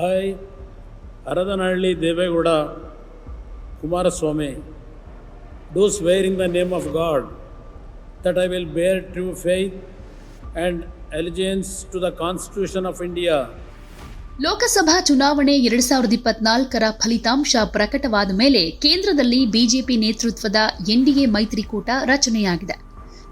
Hi Aradanahalli Deve Gowda, Kumaraswamy. Does swear in the name of God that I will bear true faith and allegiance to the constitution of India Lok Sabha ಚುನಾವಣೆ ಎರಡು ಸಾವಿರದ ಇಪ್ಪತ್ನಾಲ್ಕರ ಫಲಿತಾಂಶ ಪ್ರಕಟವಾದ ಮೇಲೆ ಕೇಂದ್ರದಲ್ಲಿ BJP ನೇತೃತ್ವದ NDA ಮೈತ್ರಿಕೂಟ ರಚನೆಯಾಗಿದೆ.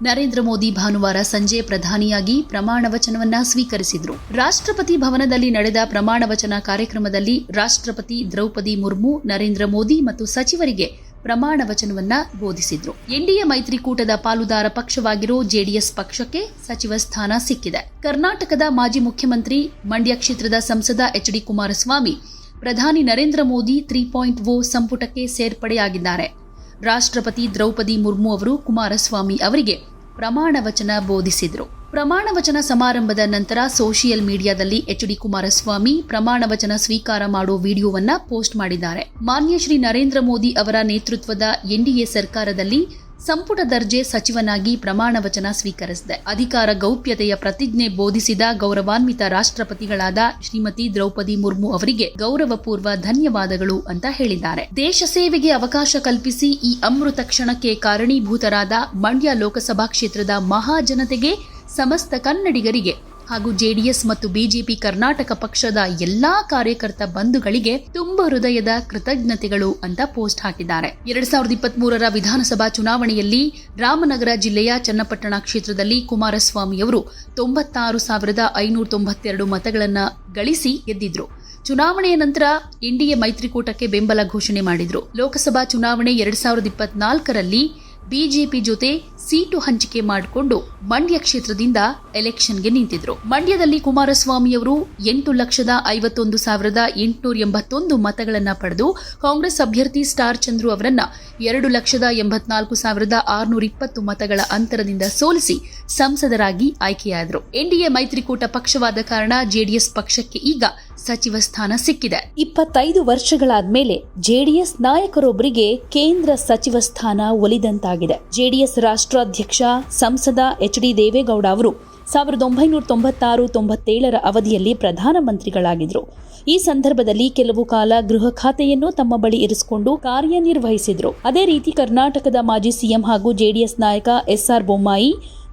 ನರೇಂದ್ರ ಮೋದಿ ಭಾನುವಾರ ಸಂಜೆ ಪ್ರಧಾನಿಯಾಗಿ ಪ್ರಮಾಣ ವಚನವನ್ನ ಸ್ವೀಕರಿಸಿದರು. ರಾಷ್ಟ್ರಪತಿ ಭವನದಲ್ಲಿ ನಡೆದ ಪ್ರಮಾಣ ವಚನ ಕಾರ್ಯಕ್ರಮದಲ್ಲಿ ರಾಷ್ಟ್ರಪತಿ ದ್ರೌಪದಿ ಮುರ್ಮು, ನರೇಂದ್ರ ಮೋದಿ ಮತ್ತು ಸಚಿವರಿಗೆ ಪ್ರಮಾಣ ವಚನವನ್ನ ಬೋಧಿಸಿದ್ರು. ಎನ್ಡಿಎ ಮೈತ್ರಿಕೂಟದ ಪಾಲುದಾರ ಪಕ್ಷವಾಗಿರೋ ಜೆಡಿಎಸ್ ಪಕ್ಷಕ್ಕೆ ಸಚಿವ ಸ್ಥಾನ ಸಿಕ್ಕಿದೆ. ಕರ್ನಾಟಕದ ಮಾಜಿ ಮುಖ್ಯಮಂತ್ರಿ, ಮಂಡ್ಯ ಕ್ಷೇತ್ರದ ಸಂಸದ ಎಚ್ ಡಿ ಕುಮಾರಸ್ವಾಮಿ, ಪ್ರಧಾನಿ Narendra Modi three point O ಸಂಪುಟಕ್ಕೆ ಸೇರ್ಪಡೆಯಾಗಿದ್ದಾರೆ. ರಾಷ್ಟ್ರಪತಿ ದ್ರೌಪದಿ ಮುರ್ಮು ಅವರು ಕುಮಾರಸ್ವಾಮಿ ಅವರಿಗೆ ಪ್ರಮಾಣ ವಚನ ಬೋಧಿಸಿದರು. ಪ್ರಮಾಣ ವಚನ ಸಮಾರಂಭದ ನಂತರ ಸೋಷಿಯಲ್ ಮೀಡಿಯಾದಲ್ಲಿ ಎಚ್ ಡಿ ಕುಮಾರಸ್ವಾಮಿ ಪ್ರಮಾಣ ವಚನ ಸ್ವೀಕಾರ ಮಾಡೋ ವಿಡಿಯೋವನ್ನ ಪೋಸ್ಟ್ ಮಾಡಿದ್ದಾರೆ. ಮಾನ್ಯ ಶ್ರೀ ನರೇಂದ್ರ ಮೋದಿ ಅವರ ನೇತೃತ್ವದ ಎನ್ಡಿಎ ಸರ್ಕಾರದಲ್ಲಿ ಸಂಪುಟ ದರ್ಜೆ ಸಚಿವನಾಗಿ ಪ್ರಮಾಣ ವಚನ ಸ್ವೀಕರಿಸಿದೆ. ಅಧಿಕಾರ ಗೌಪ್ಯತೆಯ ಪ್ರತಿಜ್ಞೆ ಬೋಧಿಸಿದ ಗೌರವಾನ್ವಿತ ರಾಷ್ಟ್ರಪತಿಗಳಾದ ಶ್ರೀಮತಿ ದ್ರೌಪದಿ ಮುರ್ಮು ಅವರಿಗೆ ಗೌರವಪೂರ್ವ ಧನ್ಯವಾದಗಳು ಅಂತ ಹೇಳಿದ್ದಾರೆ. ದೇಶ ಸೇವೆಗೆ ಅವಕಾಶ ಕಲ್ಪಿಸಿ ಈ ಅಮೃತ ಕ್ಷಣಕ್ಕೆ ಕಾರಣೀಭೂತರಾದ ಮಂಡ್ಯ ಲೋಕಸಭಾ ಕ್ಷೇತ್ರದ ಮಹಾಜನತೆಗೆ ಸಮಸ್ತ ಕನ್ನಡಿಗರಿಗೆ ಹಾಗೂ ಜೆಡಿಎಸ್ ಮತ್ತು ಬಿಜೆಪಿ ಕರ್ನಾಟಕ ಪಕ್ಷದ ಎಲ್ಲಾ ಕಾರ್ಯಕರ್ತ ಬಂಧುಗಳಿಗೆ ತುಂಬ ಹೃದಯದ ಕೃತಜ್ಞತೆಗಳು ಅಂತ ಪೋಸ್ಟ್ ಹಾಕಿದ್ದಾರೆ. ಎರಡ್ ಸಾವಿರದ ಇಪ್ಪತ್ತ್ ವಿಧಾನಸಭಾ ಚುನಾವಣೆಯಲ್ಲಿ ರಾಮನಗರ ಜಿಲ್ಲೆಯ ಚನ್ನಪಟ್ಟಣ ಕ್ಷೇತ್ರದಲ್ಲಿ ಕುಮಾರಸ್ವಾಮಿಯವರು ತೊಂಬತ್ತಾರು ಸಾವಿರದ ಐನೂರ ತೊಂಬತ್ತೆರಡು ಮತಗಳನ್ನು ಗಳಿಸಿ ಗೆದ್ದಿದ್ರು. ಚುನಾವಣೆಯ ನಂತರ ಎನ್ಡಿಎ ಮೈತ್ರಿಕೂಟಕ್ಕೆ ಬೆಂಬಲ ಘೋಷಣೆ ಮಾಡಿದ್ರು. ಲೋಕಸಭಾ ಚುನಾವಣೆ ಎರಡ್ ಸಾವಿರದ ಇಪ್ಪತ್ನಾಲ್ಕರಲ್ಲಿ ಬಿಜೆಪಿ ಜೊತೆ ಸೀಟು ಹಂಚಿಕೆ ಮಾಡಿಕೊಂಡು ಮಂಡ್ಯ ಕ್ಷೇತ್ರದಿಂದ ಎಲೆಕ್ಷನ್ಗೆ ನಿಂತಿದ್ರು. ಮಂಡ್ಯದಲ್ಲಿ ಕುಮಾರಸ್ವಾಮಿಯವರು ಎಂಟು ಲಕ್ಷದ ಐವತ್ತೊಂದು ಸಾವಿರದ ಎಂಟುನೂರ ಎಂಬತ್ತೊಂದು ಮತಗಳನ್ನು ಪಡೆದು ಕಾಂಗ್ರೆಸ್ ಅಭ್ಯರ್ಥಿ ಸ್ಟಾರ್ ಚಂದ್ರು ಅವರನ್ನ ಎರಡು ಲಕ್ಷದ ಎಂಬತ್ನಾಲ್ಕು ಸಾವಿರದ ಆರುನೂರ ಇಪ್ಪತ್ತು ಮತಗಳ ಅಂತರದಿಂದ ಸೋಲಿಸಿ ಸಂಸದರಾಗಿ ಆಯ್ಕೆಯಾದರು. ಎನ್ಡಿಎ ಮೈತ್ರಿಕೂಟ ಪಕ್ಷವಾದ ಕಾರಣ ಜೆಡಿಎಸ್ ಪಕ್ಷಕ್ಕೆ ಈಗ ಸಚಿವ ಸ್ಥಾನ ಸಿಕ್ಕಿದೆ. ಇಪ್ಪತ್ತೈದು ವರ್ಷಗಳಾದ್ಮೇಲೆ ಜೆಡಿಎಸ್ ನಾಯಕರೊಬ್ಬರಿಗೆ ಕೇಂದ್ರ ಸಚಿವ ಸ್ಥಾನ ಒಲಿದಂತಾಗಿದೆ. ಜೆಡಿಎಸ್ ರಾಷ್ಟ್ರಾಧ್ಯಕ್ಷ ಸಂಸದ ಎಚ್ ಡಿ ದೇವೇಗೌಡ ಅವರು ಸಾವಿರದ ಒಂಬೈನೂರ ತೊಂಬತ್ತಾರು ತೊಂಬತ್ತೇಳರ ಅವಧಿಯಲ್ಲಿ ಪ್ರಧಾನಮಂತ್ರಿಗಳಾಗಿದ್ರು ಈ ಸಂದರ್ಭದಲ್ಲಿ ಕೆಲವು ಕಾಲ ಗೃಹ ಖಾತೆಯನ್ನು ತಮ್ಮ ಬಳಿ ಇರಿಸಿಕೊಂಡು ಕಾರ್ಯನಿರ್ವಹಿಸಿದ್ರು. ಅದೇ ರೀತಿ ಕರ್ನಾಟಕದ ಮಾಜಿ ಸಿಎಂ ಹಾಗೂ ಜೆಡಿಎಸ್ ನಾಯಕ ಎಸ್ಆರ್ ಬೊಮ್ಮಾಯಿ,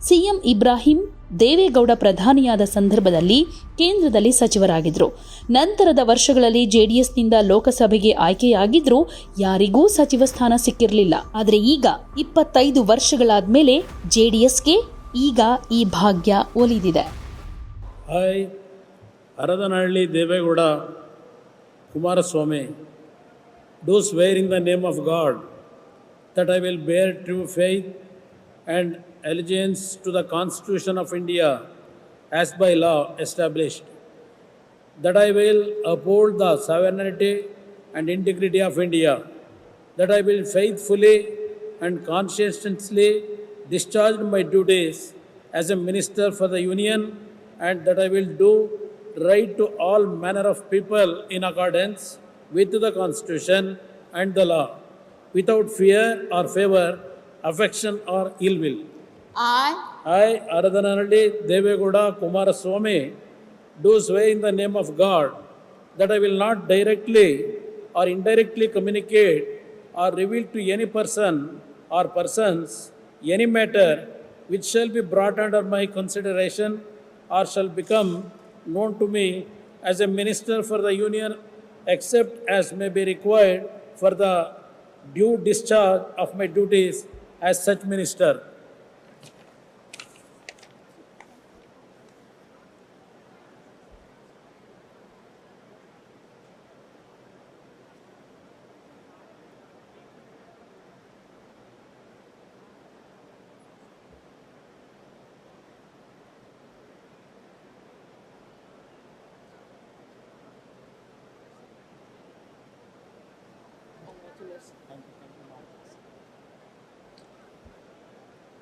ಸಿಎಂ ಇಬ್ರಾಹಿಂ ದೇವೇಗೌಡ ಪ್ರಧಾನಿಯಾದ ಸಂದರ್ಭದಲ್ಲಿ ಕೇಂದ್ರದಲ್ಲಿ ಸಚಿವರಾಗಿದ್ದರು ನಂತರದ ವರ್ಷಗಳಲ್ಲಿ ಜೆಡಿಎಸ್ನಿಂದ ಲೋಕಸಭೆಗೆ ಆಯ್ಕೆಯಾಗಿದ್ದರೂ ಯಾರಿಗೂ ಸಚಿವ ಸ್ಥಾನ ಸಿಕ್ಕಿರಲಿಲ್ಲ. ಆದರೆ ಈಗ ಇಪ್ಪತ್ತೈದು ವರ್ಷಗಳಾದ ಮೇಲೆ ಜೆಡಿಎಸ್ಗೆ ಈಗ ಈ ಭಾಗ್ಯ ಒಲಿದಿದೆ. I Haradanahalli Deve Gowda Kumaraswamy, do swear in the name of God that I will bear true faith and allegiance to the Constitution of India as by law established, that I will uphold the sovereignty and integrity of India, that I will faithfully and conscientiously discharge my duties as a minister for the Union and that I will do right to all manner of people in accordance with the Constitution and the law, without fear or favor, affection or ill will. I, I, Aradhanalli Devegowda Kumaraswamy, do swear in the name of God that I will not directly or indirectly communicate or reveal to any person or persons any matter which shall be brought under my consideration or shall become known to me as a minister for the Union, except as may be required for the due discharge of my duties as such minister.